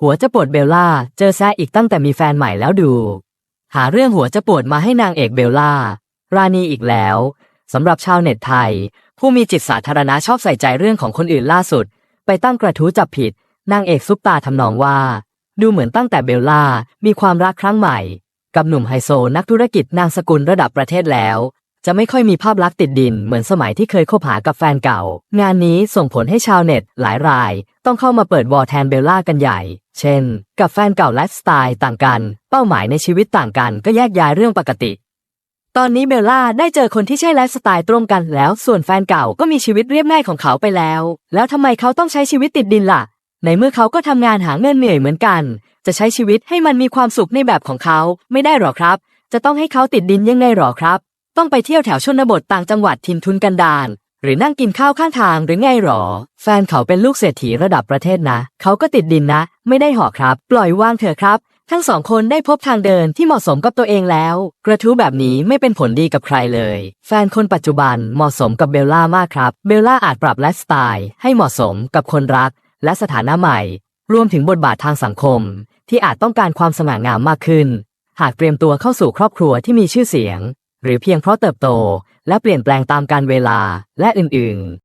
หัวจะปวดเบลล่า เจอแซะอีกตั้งแต่มีแฟนใหม่แล้วดู หาเรื่องหัวจะปวดมาให้นางเอกเบลล่า ราณีอีกแล้วสำหรับชาวเน็ตไทย ผู้มีจิตสาธารณะชอบใส่ใจเรื่องของคนอื่นล่าสุด ไปตั้งกระทู้จับผิด นางเอกซุปตาทำนองว่า ดูเหมือนตั้งแต่เบลล่ามีความรักครั้งใหม่ กับหนุ่มไฮโซนักธุรกิจนางสกุลระดับประเทศแล้ว จะไม่ค่อยมีภาพลักษณ์ติดดินเหมือนสมัยที่เคยคบหากับแฟนเก่า งานนี้ส่งผลให้ชาวเน็ตหลายราย ต้องเข้ามาเปิดวอลแทนเบลล่ากันใหญ่ เช่น กับแฟนเก่าไลฟ์สไตล์ต่างกัน เป้าหมายในชีวิตต่างกันก็แยกย้ายเรื่องปกติ ตอนนี้เบลล่าได้เจอคนที่ใช่ไลฟ์สไตล์ตรงกันแล้ว ส่วนแฟนเก่าก็มีชีวิตเรียบง่ายของเขาไปแล้ว แล้วทำไมเขาต้องใช้ชีวิตติดดินล่ะ ในเมื่อเขาก็ทำงานหาเงินเหนื่อยเหมือนกัน จะใช้ชีวิตให้มันมีความสุขในแบบของเขาไม่ได้หรอครับ จะต้องให้เขาติดดินยังไงหรอครับ ต้องไปเที่ยวแถวชนบทต่างจังหวัดทินทุนกันดารหรือนั่งกินข้าวข้างทางหรือไงหรอ แฟนเขาเป็นลูกเศรษฐีระดับประเทศนะ เขาก็ติดดินนะ ไม่ได้หอครับ ปล่อยวางเถอะครับ ทั้งสองคนได้พบทางเดินที่เหมาะสมกับตัวเองแล้ว กระทู้แบบนี้ไม่เป็นผลดีกับใครเลย แฟนคนปัจจุบันเหมาะสมกับเบลล่ามากครับ เบลล่าอาจปรับไลฟ์สไตล์ให้เหมาะสมกับคนรัก และสถานะใหม่ รวมถึงบทบาททางสังคม ที่อาจต้องการความสง่างามมากขึ้น หากเตรียมตัวเข้าสู่ครอบครัวที่มีชื่อเสียง หรือเพียงเพราะเติบโตและเปลี่ยนแปลงตามการเวลาและอื่นๆ